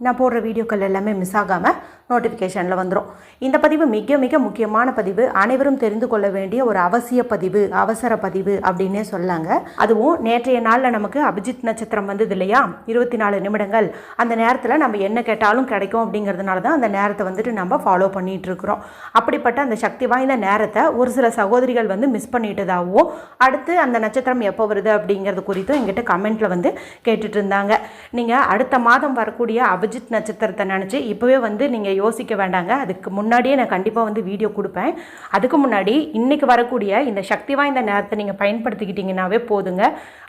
நான் போடுற வீடியோக்கள் எல்லாமே மிஸ் ஆகாமல் நோட்டிஃபிகேஷனில் வந்துடும் இந்த பதிவு மிக மிக முக்கியமான பதிவு. அனைவரும் தெரிந்து கொள்ள வேண்டிய ஒரு அவசிய பதிவு அவசர பதிவு அப்படின்னே சொல்லாங்க. அதுவும் நேற்றைய நாளில் நமக்கு அபிஜித் நட்சத்திரம் வந்தது இல்லையா? இருபத்தி நாலு நிமிடங்கள். அந்த நேரத்தில் நம்ம என்ன கேட்டாலும் கிடைக்கும் அப்படிங்கிறதுனால தான் அந்த நேரத்தை வந்துட்டு நம்ம ஃபாலோ பண்ணிட்டு இருக்கிறோம். அப்படிப்பட்ட அந்த சக்தி வாய்ந்த நேரத்தை ஒரு சில சகோதரிகள் வந்து மிஸ் பண்ணிட்டதாகவும் அடுத்து அந்த நட்சத்திரம் எப்போ வருது அப்படிங்கிறது குறித்தும் எங்கிட்ட கமெண்ட்டில் வந்து கேட்டுட்டு இருந்தாங்க. நீங்கள் அடுத்த மாதம் வரக்கூடிய அபிஜித் அபிஜித் நட்சத்திரத்தை நினச்சி இப்போவே வந்து நீங்கள் யோசிக்க வேண்டாங்க. அதுக்கு முன்னாடியே நான் கண்டிப்பாக வந்து வீடியோ கொடுப்பேன். அதுக்கு முன்னாடி இன்றைக்கி வரக்கூடிய இந்த சக்தி வாய்ந்த நேரத்தை நீங்கள் பயன்படுத்திக்கிட்டீங்கன்னாவே போதுங்க.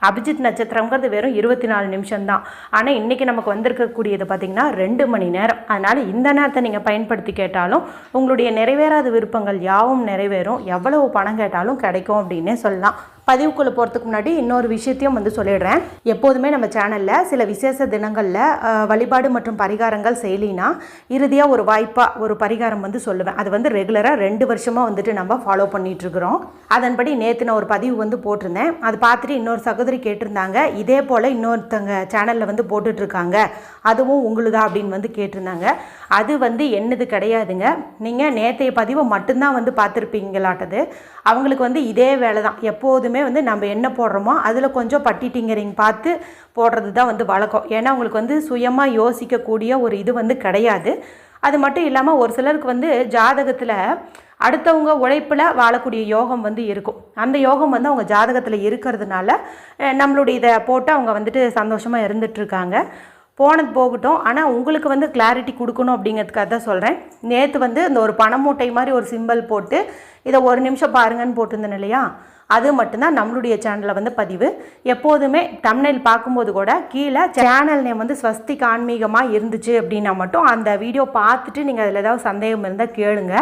அபிஜித் நட்சத்திரங்கிறது வெறும் இருபத்தி நாலு நிமிஷம் தான் ஆனால் இன்றைக்கி நமக்கு வந்திருக்கக்கூடியது பார்த்திங்கன்னா ரெண்டு மணி நேரம். அதனால் இந்த நேரத்தை நீங்கள் பயன்படுத்தி கேட்டாலும் உங்களுடைய நிறைவேறாத விருப்பங்கள் யாவும் நிறைவேறும். எவ்வளவு பணம் கேட்டாலும் கிடைக்கும் அப்படின்னே சொல்லலாம். பதிவுக்குள்ளே போகிறதுக்கு முன்னாடி இன்னொரு விஷயத்தையும் வந்து சொல்லிடுறேன். எப்போதுமே நம்ம சேனலில் சில விசேஷ தினங்களில் வழிபாடு மற்றும் பரிகாரங்கள் செய்யலினா இறுதியாக ஒரு வாய்ப்பாக ஒரு பரிகாரம் வந்து சொல்லுவேன். அது வந்து ரெகுலராக ரெண்டு வருஷமாக வந்துட்டு நம்ம ஃபாலோ பண்ணிகிட்ருக்குறோம் அதன்படி நேற்று நான் ஒரு பதிவு வந்து போட்டிருந்தேன். அது பார்த்துட்டு இன்னொரு சகோதரி கேட்டிருந்தாங்க. இதே போல் இன்னொருத்தங்க சேனலில் வந்து போட்டுட்ருக்காங்க அதுவும் உங்களுதா அப்படின்னு வந்து கேட்டிருந்தாங்க. அது வந்து என்னது கிடையாதுங்க. நீங்கள் நேற்றைய பதிவை மட்டும்தான் வந்து பார்த்துருப்பீங்களாட்டது. அவங்களுக்கு வந்து இதே வேலை தான் எப்போதுமே வந்து நம்ம என்ன போடுறோமோ அதில் கொஞ்சம் பட்டி டிங்கரிங் பார்த்து போடுறது தான் வந்து வழக்கம். ஏன்னா அவங்களுக்கு வந்து சுயமாக யோசிக்கக்கூடிய ஒரு இது வந்து கிடையாது. அது மட்டும் இல்லாமல் ஒரு சிலருக்கு வந்து ஜாதகத்தில் அடுத்தவங்க உழைப்பில் வாழக்கூடிய யோகம் வந்து இருக்கும். அந்த யோகம் வந்து அவங்க ஜாதகத்தில் இருக்கிறதுனால நம்மளுடைய இதை போட்டு அவங்க வந்துட்டு சந்தோஷமாக இருந்துகிட்ருக்காங்க போனது போகட்டும். ஆனால் உங்களுக்கு வந்து கிளாரிட்டி கொடுக்கணும் அப்படிங்கிறதுக்காக தான் சொல்கிறேன் நேற்று வந்து இந்த ஒரு பணமூட்டை மாதிரி ஒரு சிம்பல் போட்டு இதை ஒரு நிமிஷம் பாருங்கன்னு போட்டிருந்தேன் இல்லையா? அது மட்டும்தான் நம்மளுடைய சேனலில் வந்து பதிவு. எப்போதுமே தமிழில் பார்க்கும்போது கூட கீழே சேனல் நேம் வந்து ஸ்வஸ்திக் ஆன்மீகமாக இருந்துச்சு அப்படின்னா மட்டும் அந்த வீடியோ பார்த்துட்டு நீங்கள் அதில் ஏதாவது சந்தேகம் இருந்தால் கேளுங்க.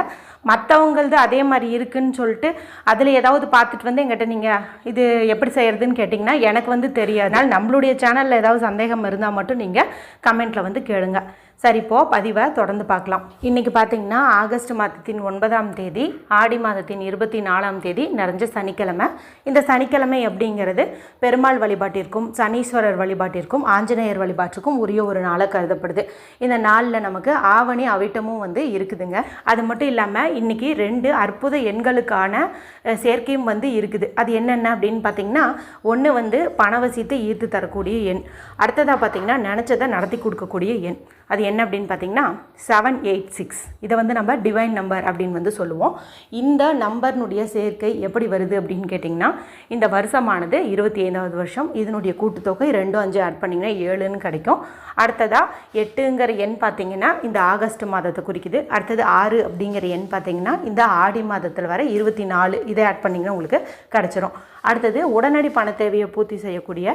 மற்றவங்களது அதே மாதிரி இருக்குன்னு சொல்லிட்டு அதில் ஏதாவது பார்த்துட்டு வந்து எங்கிட்ட நீங்கள் இது எப்படி செய்கிறதுன்னு கேட்டிங்கன்னா எனக்கு வந்து தெரியாதனால நம்மளுடைய சேனலில் ஏதாவது சந்தேகம் இருந்தால் மட்டும் நீங்கள் கமெண்ட்டில் வந்து கேளுங்க. சரி இப்போ பதிவை தொடர்ந்து பார்க்கலாம். இன்றைக்கி பார்த்தீங்கன்னா ஆகஸ்ட் மாதத்தின் ஒன்பதாம் தேதி ஆடி மாதத்தின் இருபத்தி நாலாம் தேதி நிறைஞ்ச சனிக்கிழமை. இந்த சனிக்கிழமை அப்படிங்கிறது பெருமாள் வழிபாட்டிற்கும் சனீஸ்வரர் வழிபாட்டிற்கும் ஆஞ்சநேயர் வழிபாட்டிற்கும் உரிய ஒரு நாளாக கருதப்படுது. இந்த நாளில் நமக்கு ஆவணி அவிட்டமும் வந்து இருக்குதுங்க. அது மட்டும் இல்லாமல் இன்றைக்கி ரெண்டு அற்புத எண்களுக்கான சேர்க்கையும் வந்து இருக்குது. அது என்னென்ன அப்படின்னு பார்த்தீங்கன்னா ஒன்று வந்து பணவசியத்தை ஈர்த்து தரக்கூடிய எண். அடுத்ததாக பார்த்தீங்கன்னா நினச்சதை நடத்தி கொடுக்கக்கூடிய எண். அது என்ன அப்படின்னு பார்த்தீங்கன்னா செவன் எயிட் சிக்ஸ் இதை வந்து நம்ம டிவைன் நம்பர் அப்படின்னு வந்து சொல்லுவோம். இந்த நம்பர்னுடைய சேர்க்கை எப்படி வருது அப்படின்னு கேட்டிங்கன்னா இந்த வருஷமானது இருபத்தி ஐந்தாவது வருஷம். இதனுடைய கூட்டுத்தொகை ரெண்டும் அஞ்சு ஆட் பண்ணிங்கன்னா ஏழுன்னு கிடைக்கும். அடுத்ததாக எட்டுங்கிற எண் பார்த்தீங்கன்னா இந்த ஆகஸ்ட் மாதத்தை குறிக்குது. அடுத்தது ஆறு அப்படிங்கிற எண் பார்த்தீங்கன்னா இந்த ஆடி மாதத்தில் வர இருபத்தி நாலு இதை ஆட் பண்ணிங்கன்னா உங்களுக்கு கிடச்சிரும். அடுத்தது உடனடி பண தேவையை பூர்த்தி செய்யக்கூடிய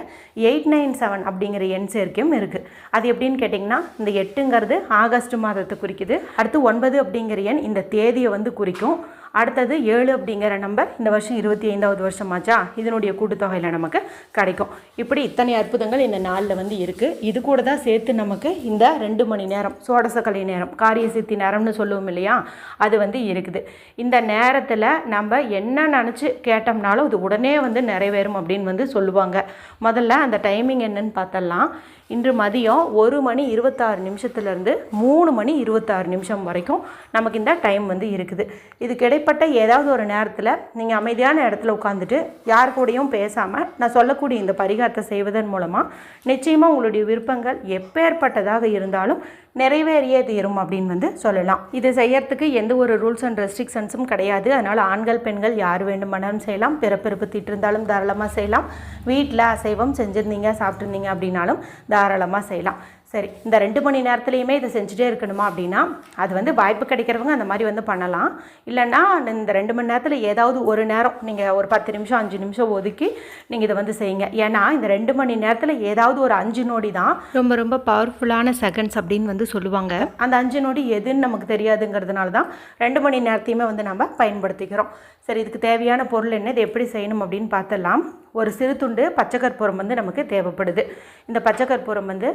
எயிட் நைன் செவன் அப்படிங்கிற எண் சேர்க்கையும் இருக்குது அது எப்படின்னு கேட்டிங்கன்னா இந்த எட்டுங்கிறது ஆகஸ்ட் மாதத்தை குறிக்குது. அடுத்து ஒன்பது அப்படிங்கிற எண் இந்த தேதியை வந்து குறிக்கும். அடுத்தது ஏழு அப்படிங்கிற நம்பர் இந்த வருஷம் இருபத்தி ஐந்தாவது வருஷமாச்சா இதனுடைய கூட்டுத்தொகையில் நமக்கு கிடைக்கும். இப்படி இத்தனை அற்புதங்கள் இந்த நாளில் வந்து இருக்குது இது கூட தான் சேர்த்து நமக்கு இந்த ரெண்டு மணி நேரம் சோடசக்கலை நேரம் காரிய சித்தி நேரம்னு சொல்லுவோம் இல்லையா? அது வந்து இருக்குது. இந்த நேரத்தில் நம்ம என்ன நினச்சி கேட்டோம்னாலும் அது உடனே வந்து நிறைவேறும் அப்படின்னு வந்து சொல்லுவாங்க. முதல்ல அந்த டைமிங் என்னன்னு பார்த்தலாம் இன்று மதியம் ஒரு மணி இருபத்தாறு நிமிஷத்துலேருந்து மூணு மணி இருபத்தாறு நிமிஷம் வரைக்கும் நமக்கு இந்த டைம் வந்து இருக்குது. இதுக்கு இடைப்பட்ட ஏதாவது ஒரு நேரத்தில் நீங்கள் அமைதியான இடத்துல உட்காந்துட்டு யார் கூடயும் பேசாமல் நான் சொல்லக்கூடிய இந்த பரிகாரத்தை செய்வதன் மூலமாக நிச்சயமாக உங்களுடைய விருப்பங்கள் எப்பேற்பட்டதாக இருந்தாலும் நிறைவேறியே தீரும் அப்படின்னு வந்து சொல்லலாம். இது செய்யறதுக்கு எந்த ஒரு ரூல்ஸ் அண்ட் ரெஸ்ட்ரிக்ஷன்ஸும் கிடையாது. அதனால் ஆண்கள் பெண்கள் யார் வேண்டுமானாலும் செய்யலாம். பிறப்பிறப்பு திட்டிருந்தாலும் தாராளமாக செய்யலாம். வீட்டில் அசைவம் செஞ்சுருந்தீங்க சாப்பிட்ருந்தீங்க அப்படின்னாலும் தாராளமாக செய்யலாம். சரி இந்த ரெண்டு மணி நேரத்துலையுமே இதை செஞ்சுட்டே இருக்கணுமா அப்படின்னா அது வந்து வாய்ப்பு கிடைக்கிறவங்க அந்த மாதிரி வந்து பண்ணலாம். இல்லைன்னா இந்த ரெண்டு மணி நேரத்தில் ஏதாவது ஒரு நேரம் நீங்கள் ஒரு பத்து நிமிஷம் அஞ்சு நிமிஷம் ஒதுக்கி நீங்கள் இதை வந்து செய்யுங்க. ஏன்னா இந்த ரெண்டு மணி நேரத்தில் ஏதாவது ஒரு அஞ்சு நொடி தான் ரொம்ப ரொம்ப பவர்ஃபுல்லான செகண்ட்ஸ் அப்படின்னு வந்து சொல்லுவாங்க. அந்த அஞ்சு நொடி எதுன்னு நமக்கு தெரியாதுங்கிறதுனால தான் ரெண்டு மணி நேரத்தையுமே வந்து நம்ம பயன்படுத்திக்கிறோம். சரி இதுக்கு தேவையான பொருள் என்ன இது எப்படி செய்யணும் அப்படின்னு பார்த்தலாம் ஒரு சிறு துண்டு பச்சை கற்பூரம் வந்து நமக்கு தேவைப்படுது. இந்த பச்சை கற்பூரம் வந்து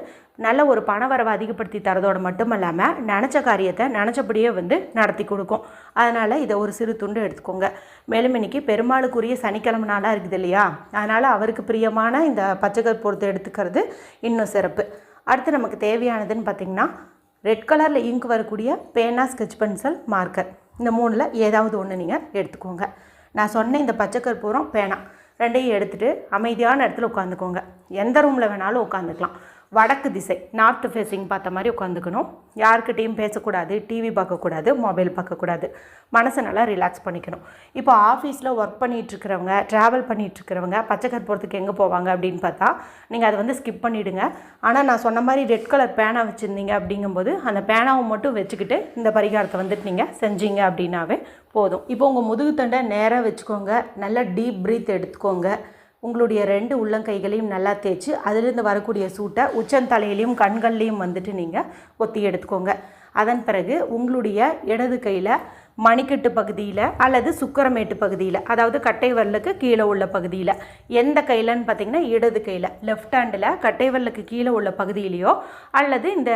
நல்ல ஒரு பணவரவை அதிகப்படுத்தி தரதோடு மட்டும் இல்லாமல் நினச்ச காரியத்தை நினச்சபடியே வந்து நடத்தி கொடுக்கும். அதனால் இதை ஒரு சிறு துண்டு எடுத்துக்கோங்க. மேலும் இன்னைக்கு பெருமாளுக்குரிய சனிக்கிழமை நாளாக இருக்குது இல்லையா? அதனால் அவருக்கு பிரியமான இந்த பச்சை கற்பூரத்தை எடுத்துக்கிறது இன்னும் சிறப்பு. அடுத்து நமக்கு தேவையானதுன்னு பார்த்திங்கன்னா ரெட் கலரில் இங்க் வரக்கூடிய பேனா ஸ்கெட்ச் பென்சில் மார்க்கர் இந்த மூணில் ஏதாவது ஒன்று நீங்கள் எடுத்துக்கோங்க. நான் சொன்ன இந்த பச்சை கற்பூரம் பேனா. ரெண்டையும் எடுத்துகிட்டு அமைதியான இடத்துல உட்காந்துக்கோங்க. எந்த ரூமில் வேணாலும் உட்காந்துக்கலாம். வடக்கு திசை நார்த் ஃபேஸிங் பார்த்த மாதிரி உட்காந்துக்கணும் யாருக்கிட்டேயும் பேசக்கூடாது டிவி பார்க்கக்கூடாது மொபைல் பார்க்கக்கூடாது. மனசை நல்லா ரிலாக்ஸ் பண்ணிக்கணும். இப்போ ஆஃபீஸில் ஒர்க் பண்ணிகிட்ருக்கிறவங்க ட்ராவல் பண்ணிகிட்ருக்கிறவங்க பச்சை கற்பூரத்துக்கு எங்கே போவாங்க அப்படின்னு பார்த்தா நீங்கள் அதை வந்து ஸ்கிப் பண்ணிவிடுங்க ஆனால் நான் சொன்ன மாதிரி ரெட் கலர் பேனா வச்சுருந்தீங்க அப்படிங்கும்போது அந்த பேனாவை மட்டும் வச்சுக்கிட்டு இந்த பரிகாரத்தை வந்துட்டு நீங்கள் செஞ்சீங்க அப்படின்னாவே போதும். இப்போ உங்கள் முதுகு தண்டை நேராக வச்சுக்கோங்க. நல்லா டீப் ப்ரீத் எடுத்துக்கோங்க. உங்களுடைய ரெண்டு உள்ளங்கைகளையும் நல்லா தேய்ச்சி அதிலிருந்து வரக்கூடிய சூட்டை உச்சந்தலையிலையும் கண்கள்லையும் வந்துட்டு நீங்கள் ஒத்தி எடுத்துக்கோங்க. அதன் பிறகு உங்களுடைய இடது கையில் மணிக்கட்டு பகுதியில் அல்லது சுக்கரமேட்டு பகுதியில் அதாவது கட்டை வரலுக்கு கீழே உள்ள பகுதியில். எந்த கையிலன்னு பார்த்தீங்கன்னா இடது கையில் லெஃப்ட் ஹேண்டில் கட்டை வரலுக்கு கீழே உள்ள பகுதியிலையோ அல்லது இந்த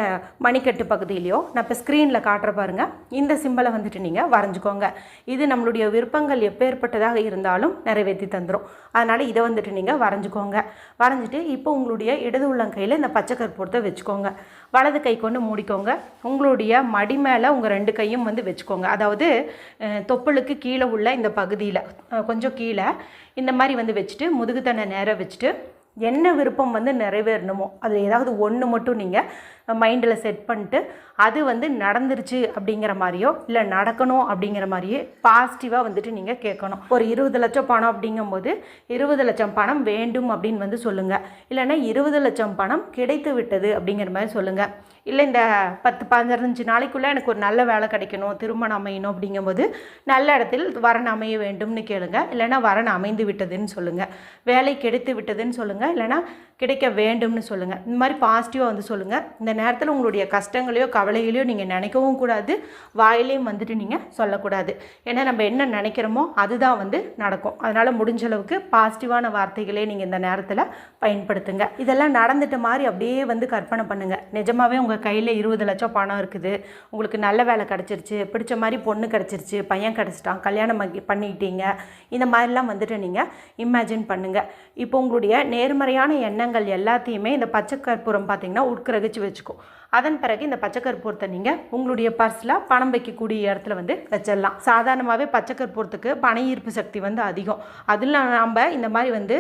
மணிக்கட்டு பகுதியிலையோ நான் இப்போ ஸ்க்ரீனில் காட்டுற பாருங்கள் இந்த சிம்பலை வந்துட்டு நீங்கள் வரைஞ்சிக்கோங்க. இது நம்மளுடைய விருப்பங்கள் எப்பேற்பட்டதாக இருந்தாலும் நிறைவேற்றி தந்துடும் அதனால் இதை வந்துட்டு நீங்கள் வரைஞ்சிக்கோங்க. வரைஞ்சிட்டு இப்போ உங்களுடைய இடது உள்ளங்கையில் இந்த பச்சை கற்பூரத்தை வச்சுக்கோங்க. வலது கை கொண்டு மூடிக்கோங்க. உங்களுடைய மடி மேலே உங்கள் ரெண்டு கையும் வந்து வச்சுக்கோங்க. அதாவது வந்து தொப்புளுக்கு கீழே உள்ள இந்த பகுதியில் கொஞ்சம் கீழே இந்த மாதிரி வந்து வச்சுட்டு முதுகு தண்ணை நேராக வச்சுட்டு என்ன விருப்பம் வந்து நிறைவேறணுமோ அதில் ஏதாவது ஒன்று மட்டும் நீங்கள் மைண்டில் செட் பண்ணிட்டு அது வந்து நடந்துருச்சு அப்படிங்கிற மாதிரியோ இல்லை நடக்கணும் அப்படிங்கிற மாதிரியே பாசிட்டிவாக வந்துட்டு நீங்கள் கேட்கணும். ஒரு இருபது லட்சம் பணம் அப்படிங்கும்போது இருபது லட்சம் பணம் வேண்டும் அப்படின்னு வந்து சொல்லுங்கள் இல்லைன்னா இருபது லட்சம் பணம் கிடைத்து விட்டது அப்படிங்கிற மாதிரி சொல்லுங்கள் இல்லை இந்த பத்து பதினஞ்சு நாளைக்குள்ளே எனக்கு ஒரு நல்ல வேலை கிடைக்கணும் திருமணம் அமையணும் அப்படிங்கும்போது நல்ல இடத்தில் வரன் அமைய வேண்டும்னு கேளுங்க. இல்லைன்னா வரன் அமைந்து விட்டதுன்னு சொல்லுங்கள் வேலை கிடைத்து விட்டதுன்னு சொல்லுங்கள் இல்லைன்னா கிடைக்க வேண்டும்னு சொல்லுங்கள் இந்த மாதிரி பாசிட்டிவாக வந்து சொல்லுங்கள் இந்த நேரத்தில் உங்களுடைய கஷ்டங்களையோ கவலைகளையோ நீங்கள் நினைக்கவும் கூடாது. வாயிலையும் வந்துட்டு நீங்கள் சொல்லக்கூடாது. ஏன்னா நம்ம என்ன நினைக்கிறோமோ அதுதான் வந்து நடக்கும். அதனால் முடிஞ்ச அளவுக்கு பாசிட்டிவான வார்த்தைகளே நீங்கள் இந்த நேரத்தில் பயன்படுத்துங்க. இதெல்லாம் நடந்துட்ட மாதிரி அப்படியே வந்து கற்பனை பண்ணுங்கள் நிஜமாகவே உங்கள் கையில் இருபது லட்சம் பணம் இருக்குது. உங்களுக்கு நல்ல வேலை கிடச்சிருச்சு. பிடிச்ச மாதிரி பொண்ணு கிடச்சிருச்சு. பையன் கிடச்சிட்டான். கல்யாணம் பண்ணிக்கிட்டீங்க இந்த மாதிரிலாம் வந்துட்டு நீங்கள் இமேஜின் பண்ணுங்கள் இப்போ உங்களுடைய நேர்மறையான எண்ணங்கள் எல்லாத்தையுமே இந்த பச்சை கற்பூரம் பார்த்திங்கன்னா உட்கிரகிச்சு வச்சுக்கும். அதன் பிறகு இந்த பச்சை கற்பூரத்தை நீங்கள் உங்களுடைய பர்ஸில் பணம் வைக்கக்கூடிய இடத்துல வந்து வச்சிடலாம். சாதாரணமாகவே பச்சை கற்பூரத்துக்கு பண ஈர்ப்பு சக்தி வந்து அதிகம். அதில் நம்ம இந்த மாதிரி வந்து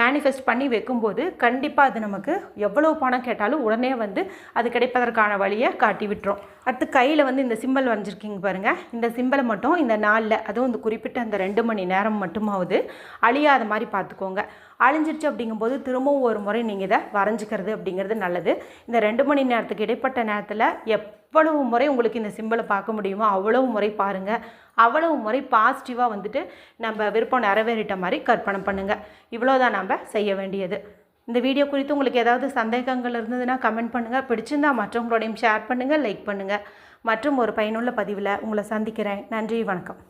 மேனிஃபெஸ்ட் பண்ணி வைக்கும்போது கண்டிப்பாக அது நமக்கு எவ்வளோ பணம் கேட்டாலும் உடனே வந்து அது கிடைப்பதற்கான வழியை காட்டி விட்டுரும். அடுத்து கையில் வந்து இந்த சிம்பல் வரைஞ்சிருக்கீங்க பாருங்கள் இந்த சிம்பலை மட்டும் இந்த நாளில் அதுவும் இந்த குறிப்பிட்ட அந்த ரெண்டு மணி நேரம் மட்டுமாவது அழியாத மாதிரி பார்த்துக்கோங்க. அழிஞ்சிருச்சு அப்படிங்கும்போது திரும்பவும் ஒரு முறை நீங்கள் இதை வரைஞ்சிக்கிறது அப்படிங்கிறது நல்லது. இந்த ரெண்டு மணி நேரத்துக்கு இடைப்பட்ட நேரத்தில் எவ்வளவு முறை உங்களுக்கு இந்த சிம்பிளை பார்க்க முடியுமோ அவ்வளவு முறை பாருங்கள் அவ்வளவு முறை பாசிட்டிவாக வந்துட்டு நம்ம விருப்பம் நிறைவேறிட்ட மாதிரி கற்பனை பண்ணுங்கள் இவ்வளோதான் நம்ம செய்ய வேண்டியது. இந்த வீடியோ குறித்து உங்களுக்கு ஏதாவது சந்தேகங்கள் இருந்ததுன்னா கமெண்ட் பண்ணுங்கள் பிடிச்சிருந்தா மற்றவங்களோடையும் ஷேர் பண்ணுங்கள் லைக் பண்ணுங்கள் மற்றும் ஒரு பயனுள்ள பதிவில் உங்களை சந்திக்கிறேன். நன்றி வணக்கம்.